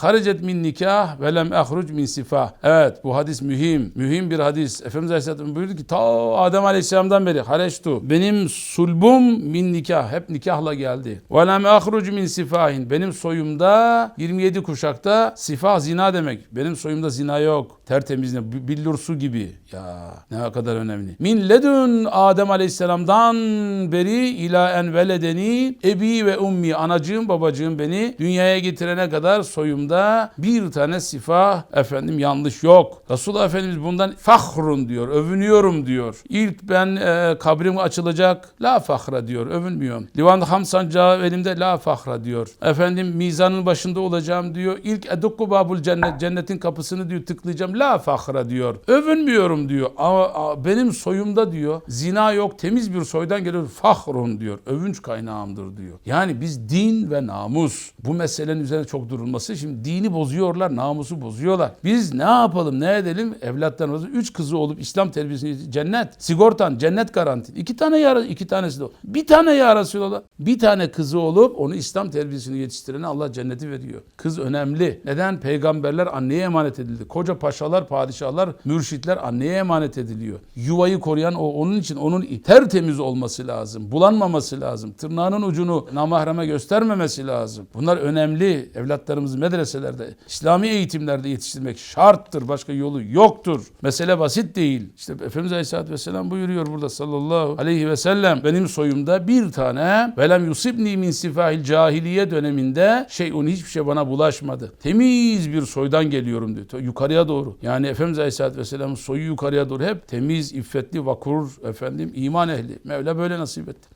Haricet min nikah ve lem ahruc min sifah. Evet bu hadis mühim. Mühim bir hadis. Efendimiz Aleyhisselam buyurdu ki ta Adem Aleyhisselam'dan beri hareçtu. Benim sulbum min nikah. Hep nikahla geldi. Ve lem ahruc min sifahin. Benim soyumda 27 kuşakta sifah zina demek. Benim soyumda zina yok. Tertemiz ne? Billur su gibi. Ya ne kadar önemli. Min ledün Adem Aleyhisselam'dan beri ila en veledeni ebi ve ummi anacığım babacığım beni dünyaya getirene kadar soyumda bir tane sifah efendim yanlış yok. Resulullah Efendimiz bundan fahrun diyor. Övünüyorum diyor. İlk ben e, kabrim açılacak. La fahra diyor. Övünmüyorum. Divan ham sancağı elimde la fahra diyor. Efendim mizanın başında olacağım diyor. İlk edukku babul cennet cennetin kapısını diyor tıklayacağım. La fahra diyor. Övünmüyorum diyor. Ama a, benim soyumda diyor zina yok temiz bir soydan geliyor. Fahrun diyor. Övünç kaynağımdır diyor. Yani biz din ve namus bu meselenin üzerine çok durulması. Şimdi dini bozuyorlar, namusu bozuyorlar. Biz ne yapalım, ne edelim? Evlatlarımızın üç kızı olup İslam terbiyesini cennet, sigortan, cennet garanti. İki tane ya iki tanesi de. Bir tane ya Resulallah. Bir tane kızı olup onu İslam terbiyesini yetiştirene Allah cenneti veriyor. Kız önemli. Neden? Peygamberler anneye emanet edildi. Koca paşalar, padişahlar, mürşitler anneye emanet ediliyor. Yuvayı koruyan o. Onun için onun tertemiz olması lazım. Bulanmaması lazım. Tırnağının ucunu namahreme göstermemesi lazım. Bunlar önemli. Evlatlarımızı medreselerde, İslami eğitimlerde yetiştirmek şarttır. Başka yolu yoktur. Mesele basit değil. İşte Efendimiz Aleyhisselatü Vesselam buyuruyor burada sallallahu aleyhi ve sellem. Benim soyumda bir tane velem yusibni min sifahil cahiliye döneminde şeyun hiçbir şey bana bulaşmadı. Temiz bir soydan geliyorum diyor. Yukarıya doğru. Yani Efendimiz Aleyhisselatü Vesselam'ın soyu yukarıya doğru hep temiz, iffetli, vakur, efendim iman ehli. Mevla böyle nasip etti.